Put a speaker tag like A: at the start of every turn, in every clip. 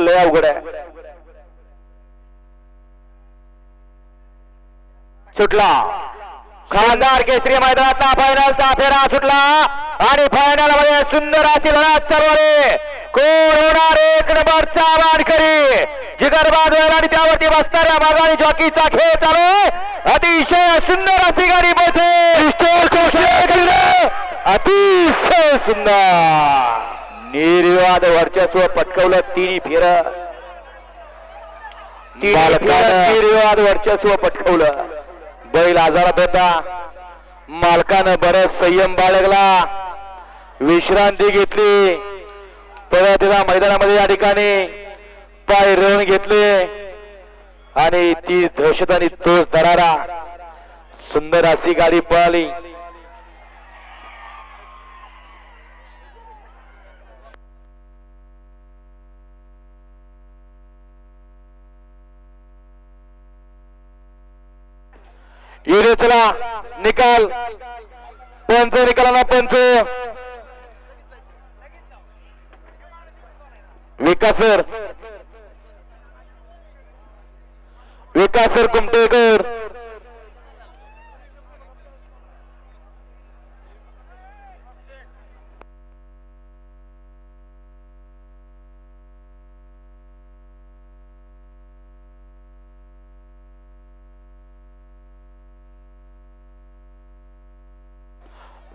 A: लय अवघड आहे. सुटला. खासदार केसरी मैदानातला फायनलचा फेरा सुटला. आणि फायनलमध्ये सुंदर अशी लढत सर्वरे कोण होणार? एक नंबरचा मानकरी जिगरबाद होईल आणि त्यावरती बसणाऱ्या मागाणी जॉकीचा खेळ चालू. अतिशय सुंदर अशी गाडी बसे अतिशय सुंदर. निर्विवाद वर्चस्व पटकवलं तिन्ही फेर. निर्विवाद वर्चस्व पटकवलं. बैल आजारात होता. मालकानं बरंच संयम बाळगला. विश्रांती घेतली. परत एकदा मैदानामध्ये या ठिकाणी पाय रवून घेतले. आणि ती दहशत आणि तोच दरारा. सुंदर अशी गाडी पळाली. युरेसला निकाल. पंच निकालाला पंच विकासर. विकासर कुमटेकर.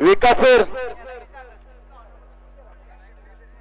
A: विकासर